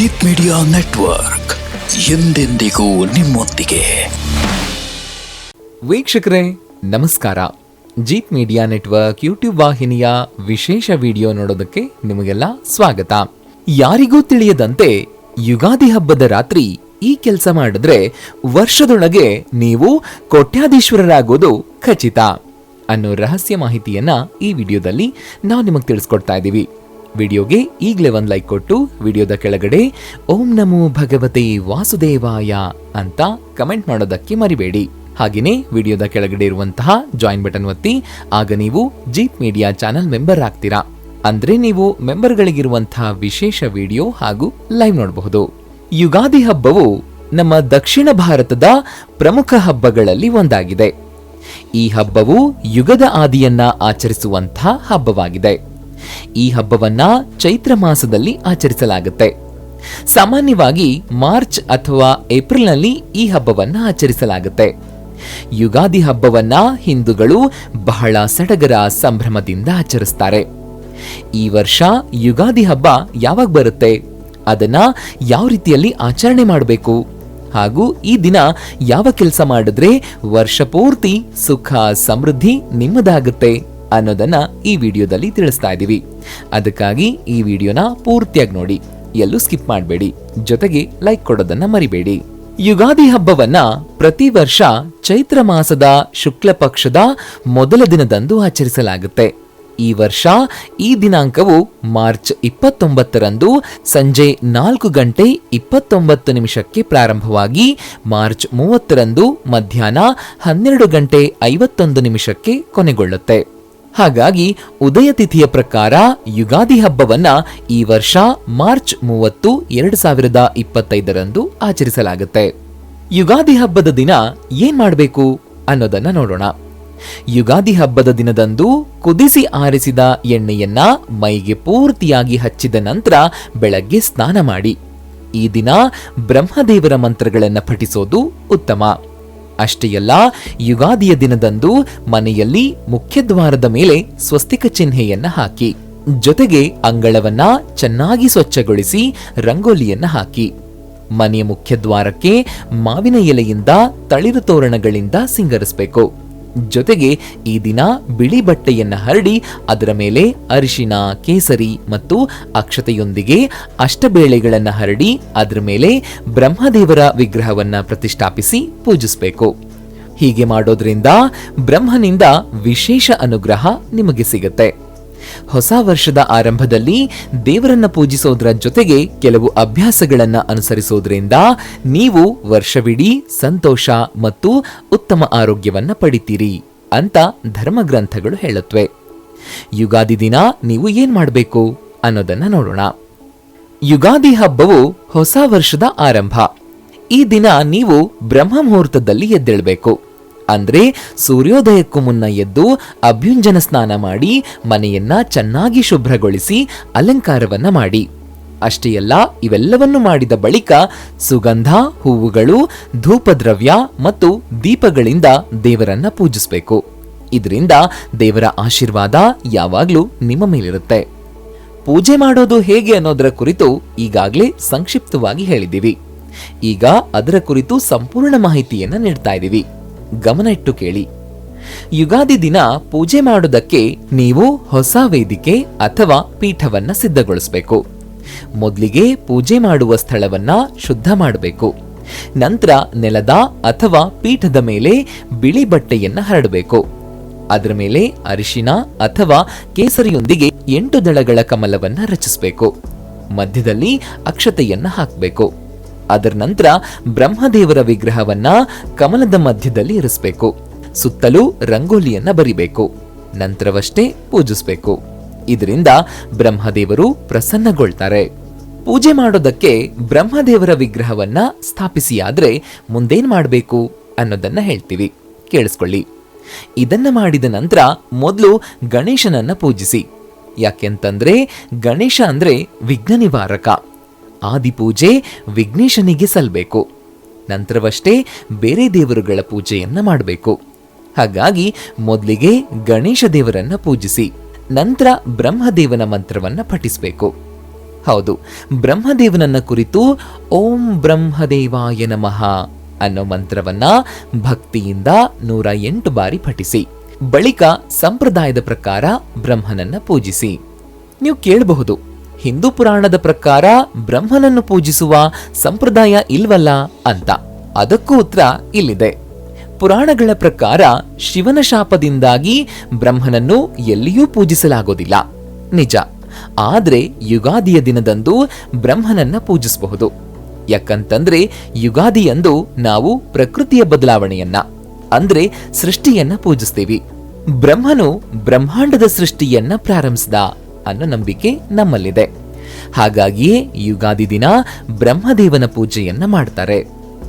Jeet media network ಎಂದೆಂದಿಗೂ ನಿಮ್ಮೊಂದಿಗೆ. ವೀಕ್ಷಕರೇ, ನಮಸ್ಕಾರ. ಜೀತ್ ಮೀಡಿಯಾ ನೆಟ್ವರ್ಕ್ ಯೂಟ್ಯೂಬ್ ವಾಹಿನಿಯ ವಿಶೇಷ ವಿಡಿಯೋ ನೋಡೋದಕ್ಕೆ ನಿಮಗೆಲ್ಲ ಸ್ವಾಗತ. ಯಾರಿಗೂ ತಿಳಿಯದಂತೆ, ಯುಗಾದಿ ಹಬ್ಬದ ರಾತ್ರಿ ಈ ಕೆಲಸ ಮಾಡಿದ್ರೆ ವರ್ಷದೊಳಗೆ ನೀವು ಕೋಟ್ಯಾಧೀಶ್ವರರಾಗೋದು ಖಚಿತ ಅನ್ನೋ ರಹಸ್ಯ ಮಾಹಿತಿಯನ್ನ ಈ ವಿಡಿಯೋದಲ್ಲಿ ನಾವು ನಿಮಗೆ ತಿಳಿಸ್ಕೊಡ್ತಾ ಇದ್ದೀವಿ ವಿಡಿಯೋಗೆ ಈಗಲೇ ಒಂದು ಲೈಕ್ ಕೊಟ್ಟು ವಿಡಿಯೋದ ಕೆಳಗಡೆ ಓಂ ನಮೋ ಭಗವತೆ ವಾಸುದೇವಾಯ ಅಂತ ಕಮೆಂಟ್ ಮಾಡೋದಕ್ಕೆ ಮರಿಬೇಡಿ. ಹಾಗೆಯೇ ವಿಡಿಯೋದ ಕೆಳಗಡೆ ಇರುವಂತಹ ಜಾಯಿನ್ ಬಟನ್ ಒತ್ತಿ, ಆಗ ನೀವು ಜೀಪ್ ಮೀಡಿಯಾ ಚಾನೆಲ್ ಮೆಂಬರ್ ಆಗ್ತೀರಾ. ಅಂದ್ರೆ ನೀವು ಮೆಂಬರ್ಗಳಿಗಿರುವಂತಹ ವಿಶೇಷ ವಿಡಿಯೋ ಹಾಗೂ ಲೈವ್ ನೋಡಬಹುದು. ಯುಗಾದಿ ಹಬ್ಬವು ನಮ್ಮ ದಕ್ಷಿಣ ಭಾರತದ ಪ್ರಮುಖ ಹಬ್ಬಗಳಲ್ಲಿ ಒಂದಾಗಿದೆ. ಈ ಹಬ್ಬವು ಯುಗದ ಆದಿಯನ್ನ ಆಚರಿಸುವಂತಹ ಹಬ್ಬವಾಗಿದೆ. ಈ ಹಬ್ಬವನ್ನ ಚೈತ್ರ ಮಾಸದಲ್ಲಿ ಆಚರಿಸಲಾಗುತ್ತೆ. ಸಾಮಾನ್ಯವಾಗಿ ಮಾರ್ಚ್ ಅಥವಾ ಏಪ್ರಿಲ್ನಲ್ಲಿ ಈ ಹಬ್ಬವನ್ನ ಆಚರಿಸಲಾಗುತ್ತೆ. ಯುಗಾದಿ ಹಬ್ಬವನ್ನ ಹಿಂದೂಗಳು ಬಹಳ ಸಡಗರ ಸಂಭ್ರಮದಿಂದ ಆಚರಿಸ್ತಾರೆ. ಈ ವರ್ಷ ಯುಗಾದಿ ಹಬ್ಬ ಯಾವಾಗ ಬರುತ್ತೆ? ಅದನ್ನ ಯಾವ ರೀತಿಯಲ್ಲಿ ಆಚರಣೆ ಮಾಡಬೇಕು? ಹಾಗೂ ಈ ದಿನ ಯಾವ ಕೆಲಸ ಮಾಡಿದ್ರೆ ವರ್ಷ ಪೂರ್ತಿ ಸುಖ, ಸಮೃದ್ಧಿ ನಿಮ್ಮದಾಗುತ್ತೆ? ಅನ್ನೋದನ್ನ ಈ ವಿಡಿಯೋದಲ್ಲಿ ತಿಳಿಸ್ತಾ ಇದ್ದೀವಿ ಅದಕ್ಕಾಗಿ ಈ ವಿಡಿಯೋನ ಪೂರ್ತಿಯಾಗಿ ನೋಡಿ. ಎಲ್ಲೂ ಸ್ಕಿಪ್ ಮಾಡಬೇಡಿ. ಜೊತೆಗೆ ಲೈಕ್ ಕೊಡೋದನ್ನ ಮರಿಬೇಡಿ. ಯುಗಾದಿ ಹಬ್ಬವನ್ನ ಪ್ರತಿ ವರ್ಷ ಚೈತ್ರ ಮಾಸದ ಶುಕ್ಲ ಪಕ್ಷದ ಮೊದಲ ದಿನದಂದು ಆಚರಿಸಲಾಗುತ್ತೆ. ಈ ವರ್ಷ ಈ ದಿನಾಂಕವು ಮಾರ್ಚ್ ಇಪ್ಪತ್ತೊಂಬತ್ತರಂದು ಸಂಜೆ ನಾಲ್ಕು ಗಂಟೆ ಇಪ್ಪತ್ತೊಂಬತ್ತು ನಿಮಿಷಕ್ಕೆ ಪ್ರಾರಂಭವಾಗಿ ಮಾರ್ಚ್ ಮೂವತ್ತರಂದು ಮಧ್ಯಾಹ್ನ ಹನ್ನೆರಡು ಗಂಟೆ ಐವತ್ತೊಂದು ನಿಮಿಷಕ್ಕೆ ಕೊನೆಗೊಳ್ಳುತ್ತೆ. ಹಾಗಾಗಿ ಉದಯ ತಿಥಿಯ ಪ್ರಕಾರ ಯುಗಾದಿ ಹಬ್ಬವನ್ನ ಈ ವರ್ಷ ಮಾರ್ಚ್ ಮೂವತ್ತು, ಎರಡು ಸಾವಿರದ ಇಪ್ಪತ್ತೈದರಂದು ಆಚರಿಸಲಾಗುತ್ತೆ. ಯುಗಾದಿ ಹಬ್ಬದ ದಿನ ಏನ್ ಮಾಡಬೇಕು ಅನ್ನೋದನ್ನ ನೋಡೋಣ. ಯುಗಾದಿ ಹಬ್ಬದ ದಿನದಂದು ಕುದಿಸಿ ಆರಿಸಿದ ಎಣ್ಣೆಯನ್ನ ಮೈಗೆ ಪೂರ್ತಿಯಾಗಿ ಹಚ್ಚಿದ ನಂತರ ಬೆಳಗ್ಗೆ ಸ್ನಾನ ಮಾಡಿ. ಈ ದಿನ ಬ್ರಹ್ಮದೇವರ ಮಂತ್ರಗಳನ್ನು ಪಠಿಸೋದು ಉತ್ತಮ. ಅಷ್ಟೇ ಅಲ್ಲ, ಯುಗಾದಿಯ ದಿನದಂದು ಮನೆಯಲ್ಲಿ ಮುಖ್ಯದ್ವಾರದ ಮೇಲೆ ಸ್ವಸ್ತಿಕ ಚಿಹ್ನೆಯನ್ನ ಹಾಕಿ, ಜೊತೆಗೆ ಅಂಗಳವನ್ನ ಚೆನ್ನಾಗಿ ಸ್ವಚ್ಛಗೊಳಿಸಿ ರಂಗೋಲಿಯನ್ನ ಹಾಕಿ. ಮನೆಯ ಮುಖ್ಯದ್ವಾರಕ್ಕೆ ಮಾವಿನ ಎಲೆಯಿಂದ ತಳಿರು ತೋರಣಗಳಿಂದ ಸಿಂಗರಿಸಬೇಕು. ಜೊತೆಗೆ ಈ ದಿನ ಬಿಳಿ ಬಟ್ಟೆಯನ್ನು ಹರಡಿ ಅದರ ಮೇಲೆ ಅರಿಶಿನ, ಕೇಸರಿ ಮತ್ತು ಅಕ್ಷತೆಯೊಂದಿಗೆ ಅಷ್ಟಬೇಳೆಗಳನ್ನು ಹರಡಿ ಅದರ ಮೇಲೆ ಬ್ರಹ್ಮದೇವರ ವಿಗ್ರಹವನ್ನು ಪ್ರತಿಷ್ಠಾಪಿಸಿ ಪೂಜಿಸಬೇಕು. ಹೀಗೆ ಮಾಡೋದ್ರಿಂದ ಬ್ರಹ್ಮನಿಂದ ವಿಶೇಷ ಅನುಗ್ರಹ ನಿಮಗೆ ಸಿಗುತ್ತೆ. ಹೊಸ ವರ್ಷದ ಆರಂಭದಲ್ಲಿ ದೇವರನ್ನ ಪೂಜಿಸೋದ್ರ ಜೊತೆಗೆ ಕೆಲವು ಅಭ್ಯಾಸಗಳನ್ನ ಅನುಸರಿಸೋದ್ರಿಂದ ನೀವು ವರ್ಷವಿಡೀ ಸಂತೋಷ ಮತ್ತು ಉತ್ತಮ ಆರೋಗ್ಯವನ್ನ ಪಡಿತೀರಿ ಅಂತ ಧರ್ಮಗ್ರಂಥಗಳು ಹೇಳುತ್ತವೆ ಯುಗಾದಿ ದಿನ ನೀವು ಏನ್ ಮಾಡಬೇಕು ಅನ್ನೋದನ್ನ ನೋಡೋಣ. ಯುಗಾದಿ ಹಬ್ಬವು ಹೊಸ ವರ್ಷದ ಆರಂಭ. ಈ ದಿನ ನೀವು ಬ್ರಹ್ಮ ಮುಹೂರ್ತದಲ್ಲಿ ಎದ್ದೇಳಬೇಕು. ಅಂದ್ರೆ ಸೂರ್ಯೋದಯಕ್ಕೂ ಮುನ್ನ ಎದ್ದು ಅಭ್ಯುಂಜನ ಸ್ನಾನ ಮಾಡಿ ಮನೆಯನ್ನ ಚೆನ್ನಾಗಿ ಶುಭ್ರಗೊಳಿಸಿ ಅಲಂಕಾರವನ್ನ ಮಾಡಿ. ಅಷ್ಟೇ ಅಲ್ಲ, ಇವೆಲ್ಲವನ್ನು ಮಾಡಿದ ಬಳಿಕ ಸುಗಂಧ, ಹೂವುಗಳು, ಧೂಪದ್ರವ್ಯ ಮತ್ತು ದೀಪಗಳಿಂದ ದೇವರನ್ನ ಪೂಜಿಸಬೇಕು. ಇದರಿಂದ ದೇವರ ಆಶೀರ್ವಾದ ಯಾವಾಗಲೂ ನಿಮ್ಮ ಮೇಲಿರುತ್ತೆ. ಪೂಜೆ ಮಾಡೋದು ಹೇಗೆ ಅನ್ನೋದರ ಕುರಿತು ಈಗಾಗಲೇ ಸಂಕ್ಷಿಪ್ತವಾಗಿ ಹೇಳಿದ್ದೀವಿ. ಈಗ ಅದರ ಕುರಿತು ಸಂಪೂರ್ಣ ಮಾಹಿತಿಯನ್ನ ನೀಡ್ತಾ ಇದ್ದೀವಿ ಗಮನ ಇಟ್ಟು ಕೇಳಿ. ಯುಗಾದಿ ದಿನ ಪೂಜೆ ಮಾಡೋದಕ್ಕೆ ನೀವು ಹೊಸ ವೇದಿಕೆ ಅಥವಾ ಪೀಠವನ್ನ ಸಿದ್ಧಗೊಳಿಸಬೇಕು. ಮೊದಲಿಗೆ ಪೂಜೆ ಮಾಡುವ ಸ್ಥಳವನ್ನ ಶುದ್ಧ ಮಾಡಬೇಕು. ನಂತರ ನೆಲದ ಅಥವಾ ಪೀಠದ ಮೇಲೆ ಬಿಳಿ ಬಟ್ಟೆಯನ್ನ ಹರಡಬೇಕು. ಅದರ ಮೇಲೆ ಅರಿಶಿನ ಅಥವಾ ಕೇಸರಿಯೊಂದಿಗೆ ಎಂಟು ದಳಗಳ ಕಮಲವನ್ನ ರಚಿಸಬೇಕು. ಮಧ್ಯದಲ್ಲಿ ಅಕ್ಷತೆಯನ್ನ ಹಾಕಬೇಕು. ಅದರ ನಂತರ ಬ್ರಹ್ಮದೇವರ ವಿಗ್ರಹವನ್ನ ಕಮಲದ ಮಧ್ಯದಲ್ಲಿ ಇರಿಸಬೇಕು. ಸುತ್ತಲೂ ರಂಗೋಲಿಯನ್ನ ಬರಿಬೇಕು. ನಂತರವಷ್ಟೇ ಪೂಜಿಸಬೇಕು. ಇದರಿಂದ ಬ್ರಹ್ಮದೇವರು ಪ್ರಸನ್ನಗೊಳ್ತಾರೆ. ಪೂಜೆ ಮಾಡೋದಕ್ಕೆ ಬ್ರಹ್ಮದೇವರ ವಿಗ್ರಹವನ್ನ ಸ್ಥಾಪಿಸಿಯಾದ್ರೆ ಮುಂದೇನ್ ಮಾಡಬೇಕು ಅನ್ನೋದನ್ನ ಹೇಳ್ತೀವಿ. ಕೇಳಿಸ್ಕೊಳ್ಳಿ. ಇದನ್ನ ಮಾಡಿದ ನಂತರ ಮೊದಲು ಗಣೇಶನನ್ನ ಪೂಜಿಸಿ. ಯಾಕೆಂತಂದ್ರೆ ಗಣೇಶ ಅಂದ್ರೆ ವಿಘ್ನ ನಿವಾರಕ. ಆದಿಪೂಜೆ ವಿಘ್ನೇಶನಿಗೆ ಸಲ್ಲಬೇಕು ನಂತರವಷ್ಟೇ ಬೇರೆ ದೇವರುಗಳ ಪೂಜೆಯನ್ನು ಮಾಡಬೇಕು. ಹಾಗಾಗಿ ಮೊದಲಿಗೆ ಗಣೇಶ ದೇವರನ್ನ ಪೂಜಿಸಿ, ನಂತರ ಬ್ರಹ್ಮದೇವನ ಮಂತ್ರವನ್ನ ಪಠಿಸಬೇಕು. ಹೌದು, ಬ್ರಹ್ಮದೇವನನ್ನ ಕುರಿತು ಓಂ ಬ್ರಹ್ಮದೇವಾಯ ನಮಃ ಅನ್ನೋ ಮಂತ್ರವನ್ನ ಭಕ್ತಿಯಿಂದ ನೂರ ಎಂಟು ಬಾರಿ ಪಠಿಸಿ, ಬಳಿಕ ಸಂಪ್ರದಾಯದ ಪ್ರಕಾರ ಬ್ರಹ್ಮನನ್ನ ಪೂಜಿಸಿ. ನೀವು ಕೇಳಬಹುದು. ಹಿಂದೂ ಪುರಾಣದ ಪ್ರಕಾರ ಬ್ರಹ್ಮನನ್ನು ಪೂಜಿಸುವ ಸಂಪ್ರದಾಯ ಇಲ್ವಲ್ಲ ಅಂತ. ಅದಕ್ಕೂ ಉತ್ತರ ಇಲ್ಲಿದೆ. ಪುರಾಣಗಳ ಪ್ರಕಾರ ಶಿವನ ಶಾಪದಿಂದಾಗಿ ಬ್ರಹ್ಮನನ್ನು ಎಲ್ಲಿಯೂ ಪೂಜಿಸಲಾಗೋದಿಲ್ಲ. ನಿಜ. ಆದರೆ ಯುಗಾದಿಯ ದಿನದಂದು ಬ್ರಹ್ಮನನ್ನ ಪೂಜಿಸಬಹುದು. ಯಾಕಂತಂದ್ರೆ ಯುಗಾದಿಯಂದು ನಾವು ಪ್ರಕೃತಿಯ ಬದಲಾವಣೆಯನ್ನ, ಅಂದ್ರೆ ಸೃಷ್ಟಿಯನ್ನ ಪೂಜಿಸ್ತೀವಿ. ಬ್ರಹ್ಮನು ಬ್ರಹ್ಮಾಂಡದ ಸೃಷ್ಟಿಯನ್ನ ಪ್ರಾರಂಭಿಸಿದ. ಅನ್ನೋ ನಂಬಿಕೆ ನಮ್ಮಲ್ಲಿದೆ. ಹಾಗಾಗಿಯೇ ಯುಗಾದಿ ದಿನ ಬ್ರಹ್ಮದೇವನ ಪೂಜೆಯನ್ನ ಮಾಡ್ತಾರೆ.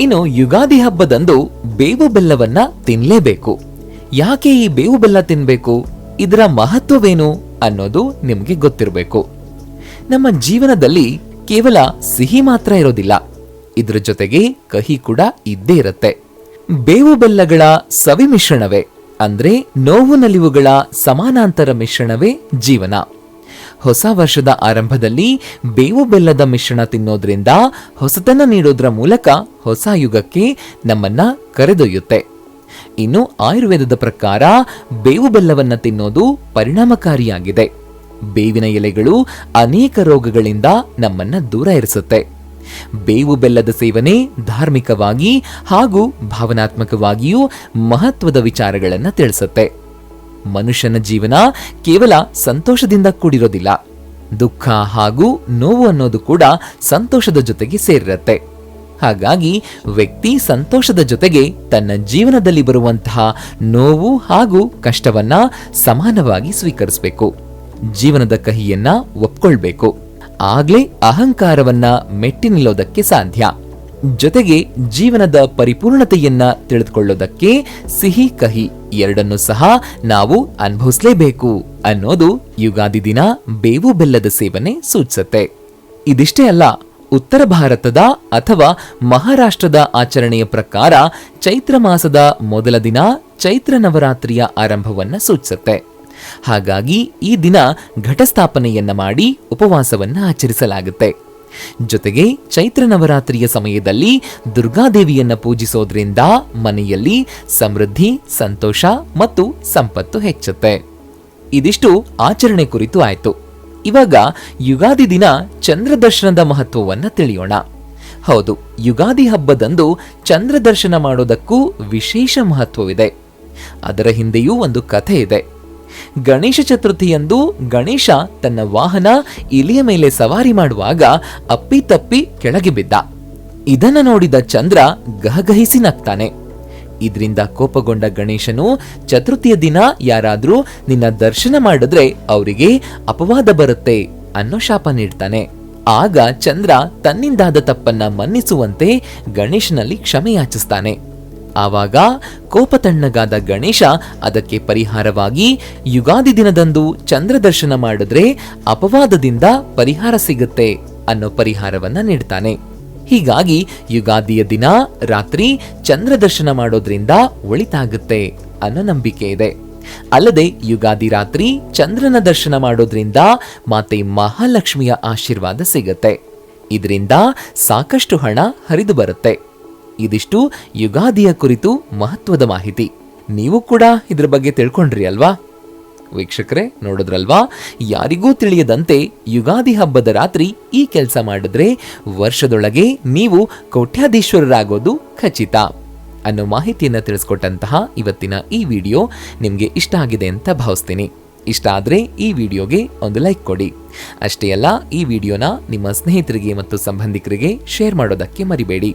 ಇನ್ನು ಯುಗಾದಿ ಹಬ್ಬದಂದು ಬೇವು ಬೆಲ್ಲವನ್ನ ತಿನ್ಲೇಬೇಕು. ಯಾಕೆ ಈ ಬೇವು ಬೆಲ್ಲ ತಿನ್ಬೇಕು? ಇದರ ಮಹತ್ವವೇನು ಅನ್ನೋದು ನಿಮಗೆ ಗೊತ್ತಿರಬೇಕು. ನಮ್ಮ ಜೀವನದಲ್ಲಿ ಕೇವಲ ಸಿಹಿ ಮಾತ್ರ ಇರೋದಿಲ್ಲ. ಇದ್ರ ಜೊತೆಗೆ ಕಹಿ ಕೂಡ ಇದ್ದೇ ಇರುತ್ತೆ. ಬೇವು ಬೆಲ್ಲಗಳ ಸವಿ ಮಿಶ್ರಣವೇ ಅಂದ್ರೆ ನೋವು ನಲಿವುಗಳ ಸಮಾನಾಂತರ ಮಿಶ್ರಣವೇ ಜೀವನ. ಹೊಸ ವರ್ಷದ ಆರಂಭದಲ್ಲಿ ಬೇವು ಬೆಲ್ಲದ ಮಿಶ್ರಣ ತಿನ್ನೋದ್ರಿಂದ ಹೊಸತನ ನೀಡೋದ್ರ ಮೂಲಕ ಹೊಸ ಯುಗಕ್ಕೆ ನಮ್ಮನ್ನ ಕರೆದೊಯ್ಯುತ್ತೆ. ಇನ್ನು ಆಯುರ್ವೇದದ ಪ್ರಕಾರ ಬೇವು ಬೆಲ್ಲವನ್ನು ತಿನ್ನೋದು ಪರಿಣಾಮಕಾರಿಯಾಗಿದೆ. ಬೇವಿನ ಎಲೆಗಳು ಅನೇಕ ರೋಗಗಳಿಂದ ನಮ್ಮನ್ನ ದೂರ ಇರಿಸುತ್ತೆ. ಬೇವು ಬೆಲ್ಲದ ಸೇವನೆ ಧಾರ್ಮಿಕವಾಗಿ ಹಾಗೂ ಭಾವನಾತ್ಮಕವಾಗಿಯೂ ಮಹತ್ವದ ವಿಚಾರಗಳನ್ನು ತಿಳಿಸುತ್ತೆ. ಮನುಷ್ಯನ ಜೀವನ ಕೇವಲ ಸಂತೋಷದಿಂದ ಕೂಡಿರೋದಿಲ್ಲ. ದುಃಖ ಹಾಗೂ ನೋವು ಅನ್ನೋದು ಕೂಡ ಸಂತೋಷದ ಜೊತೆಗೆ ಸೇರಿರುತ್ತೆ. ಹಾಗಾಗಿ ವ್ಯಕ್ತಿ ಸಂತೋಷದ ಜೊತೆಗೆ ತನ್ನ ಜೀವನದಲ್ಲಿ ಬರುವಂತಹ ನೋವು ಹಾಗೂ ಕಷ್ಟವನ್ನ ಸಮಾನವಾಗಿ ಸ್ವೀಕರಿಸಬೇಕು. ಜೀವನದ ಕಹಿಯನ್ನ ಒಪ್ಕೊಳ್ಬೇಕು. ಆಗ್ಲೇ ಅಹಂಕಾರವನ್ನ ಮೆಟ್ಟಿ ನಿಲ್ಲೋದಕ್ಕೆ ಸಾಧ್ಯ. ಜೊತೆಗೆ ಜೀವನದ ಪರಿಪೂರ್ಣತೆಯನ್ನ ತಿಳಿದುಕೊಳ್ಳೋದಕ್ಕೆ ಸಿಹಿ ಕಹಿ ಎರಡನ್ನೂ ಸಹ ನಾವು ಅನುಭವಿಸಲೇಬೇಕು ಅನ್ನೋದು ಯುಗಾದಿ ದಿನ ಬೇವು ಬೆಲ್ಲದ ಸೇವನೆ ಸೂಚಿಸುತ್ತೆ. ಇದಿಷ್ಟೇ ಅಲ್ಲ, ಉತ್ತರ ಭಾರತದ ಅಥವಾ ಮಹಾರಾಷ್ಟ್ರದ ಆಚರಣೆಯ ಪ್ರಕಾರ ಚೈತ್ರ ಮಾಸದ ಮೊದಲ ದಿನ ಚೈತ್ರ ನವರಾತ್ರಿಯ ಆರಂಭವನ್ನ ಸೂಚಿಸುತ್ತೆ. ಹಾಗಾಗಿ ಈ ದಿನ ಘಟಸ್ಥಾಪನೆಯನ್ನ ಮಾಡಿ ಉಪವಾಸವನ್ನ ಆಚರಿಸಲಾಗುತ್ತೆ. ಜೊತೆಗೆ ಚೈತ್ರ ನವರಾತ್ರಿಯ ಸಮಯದಲ್ಲಿ ದುರ್ಗಾದೇವಿಯನ್ನು ಪೂಜಿಸೋದ್ರಿಂದ ಮನೆಯಲ್ಲಿ ಸಮೃದ್ಧಿ, ಸಂತೋಷ ಮತ್ತು ಸಂಪತ್ತು ಹೆಚ್ಚುತ್ತೆ. ಇದಿಷ್ಟು ಆಚರಣೆ ಕುರಿತು ಆಯ್ತು. ಇವಾಗ ಯುಗಾದಿ ದಿನ ಚಂದ್ರದರ್ಶನದ ಮಹತ್ವವನ್ನು ತಿಳಿಯೋಣ. ಹೌದು, ಯುಗಾದಿ ಹಬ್ಬದಂದು ಚಂದ್ರದರ್ಶನ ಮಾಡೋದಕ್ಕೂ ವಿಶೇಷ ಮಹತ್ವವಿದೆ. ಅದರ ಹಿಂದೆಯೂ ಒಂದು ಕಥೆ ಇದೆ ಗಣೇಶ ಚತುರ್ಥಿಯಂದು ಗಣೇಶ ತನ್ನ ವಾಹನ ಇಲಿಯ ಮೇಲೆ ಸವಾರಿ ಮಾಡುವಾಗ ಅಪ್ಪಿತಪ್ಪಿ ಕೆಳಗೆ ಬಿದ್ದ. ಇದನ್ನು ನೋಡಿದ ಚಂದ್ರ ಗಹಗಹಿಸಿ ನಗ್ತಾನೆ. ಇದರಿಂದ ಕೋಪಗೊಂಡ ಗಣೇಶನು ಚತುರ್ಥಿಯ ದಿನ ಯಾರಾದರೂ ನಿನ್ನ ದರ್ಶನ ಮಾಡಿದ್ರೆ ಅವರಿಗೆ ಅಪವಾದ ಬರುತ್ತೆ ಅನ್ನೋ ಶಾಪ ನೀಡ್ತಾನೆ. ಆಗ ಚಂದ್ರ ತನ್ನಿಂದಾದ ತಪ್ಪನ್ನ ಮನ್ನಿಸುವಂತೆ ಗಣೇಶನಲ್ಲಿ ಕ್ಷಮೆ ಯಾಚಿಸ್ತಾನೆ ಆವಾಗ ಕೋಪತಣ್ಣಗಾದ ಗಣೇಶ ಅದಕ್ಕೆ ಪರಿಹಾರವಾಗಿ ಯುಗಾದಿ ದಿನದಂದು ಚಂದ್ರ ದರ್ಶನ ಮಾಡಿದ್ರೆ ಅಪವಾದದಿಂದ ಪರಿಹಾರ ಸಿಗುತ್ತೆ ಅನ್ನೋ ಪರಿಹಾರವನ್ನ ನೀಡ್ತಾನೆ. ಹೀಗಾಗಿ ಯುಗಾದಿಯ ದಿನ ರಾತ್ರಿ ಚಂದ್ರ ದರ್ಶನ ಮಾಡೋದ್ರಿಂದ ಒಳಿತಾಗುತ್ತೆ ಅನ್ನೋ ನಂಬಿಕೆ ಇದೆ. ಅಲ್ಲದೆ ಯುಗಾದಿ ರಾತ್ರಿ ಚಂದ್ರನ ದರ್ಶನ ಮಾಡೋದ್ರಿಂದ ಮಾತೆ ಮಹಾಲಕ್ಷ್ಮಿಯ ಆಶೀರ್ವಾದ ಸಿಗುತ್ತೆ. ಇದರಿಂದ ಸಾಕಷ್ಟು ಹಣ ಹರಿದು ಬರುತ್ತೆ. ಇದಿಷ್ಟು ಯುಗಾದಿಯ ಕುರಿತು ಮಹತ್ವದ ಮಾಹಿತಿ. ನೀವು ಕೂಡ ಇದ್ರ ಬಗ್ಗೆ ತಿಳ್ಕೊಂಡ್ರಿ ಅಲ್ವಾ? ವೀಕ್ಷಕರೇ, ನೋಡಿದ್ರಲ್ವಾ? ಯಾರಿಗೂ ತಿಳಿಯದಂತೆ ಯುಗಾದಿ ಹಬ್ಬದ ರಾತ್ರಿ ಈ ಕೆಲಸ ಮಾಡಿದ್ರೆ ವರ್ಷದೊಳಗೆ ನೀವು ಕೋಟ್ಯಾಧೀಶ್ವರರಾಗೋದು ಖಚಿತ. ಅನ್ನೋ ಮಾಹಿತಿಯನ್ನು ತಿಳಿಸ್ಕೊಟ್ಟಂತಹ ಇವತ್ತಿನ ಈ ವಿಡಿಯೋ ನಿಮಗೆ ಇಷ್ಟ ಆಗಿದೆ ಅಂತ ಭಾವಿಸ್ತೀನಿ. ಇಷ್ಟ ಆದರೆ ಈ ವಿಡಿಯೋಗೆ ಒಂದು ಲೈಕ್ ಕೊಡಿ. ಅಷ್ಟೇ ಅಲ್ಲ, ಈ ವಿಡಿಯೋನ ನಿಮ್ಮ ಸ್ನೇಹಿತರಿಗೆ ಮತ್ತು ಸಂಬಂಧಿಕರಿಗೆ ಶೇರ್ ಮಾಡೋದಕ್ಕೆ ಮರಿಬೇಡಿ.